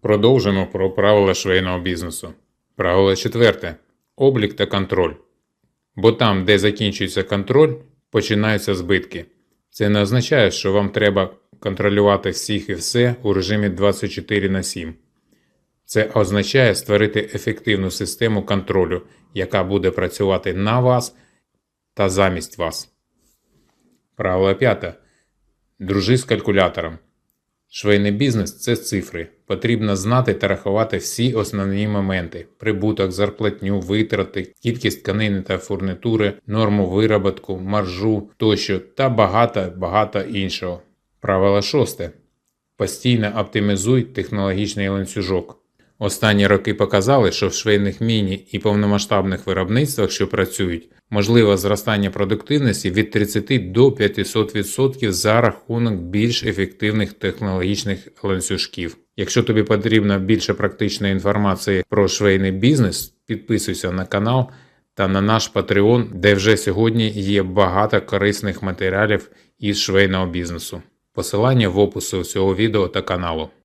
Продовжимо про правила швейного бізнесу. Правило четверте. Облік та контроль. Бо там, де закінчується контроль, починаються збитки. Це не означає, що вам треба контролювати всіх і все у режимі 24 на 7. Це означає створити ефективну систему контролю, яка буде працювати на вас та замість вас. Правило п'яте. Дружи з калькулятором. Швейний бізнес це цифри. Потрібно знати та рахувати всі основні моменти: прибуток, зарплатню, витрати, кількість тканини та фурнітури, норму вироботку, маржу тощо та багато багато іншого. Правило шосте. Постійно оптимізуй технологічний ланцюжок. Останні роки показали, що в швейних міні і повномасштабних виробництвах, що працюють, можливе зростання продуктивності від 30 до 500% за рахунок більш ефективних технологічних ланцюжків. Якщо тобі потрібна більше практичної інформації про швейний бізнес, підписуйся на канал та на наш Patreon, де вже сьогодні є багато корисних матеріалів із швейного бізнесу. Посилання в описі цього відео та каналу.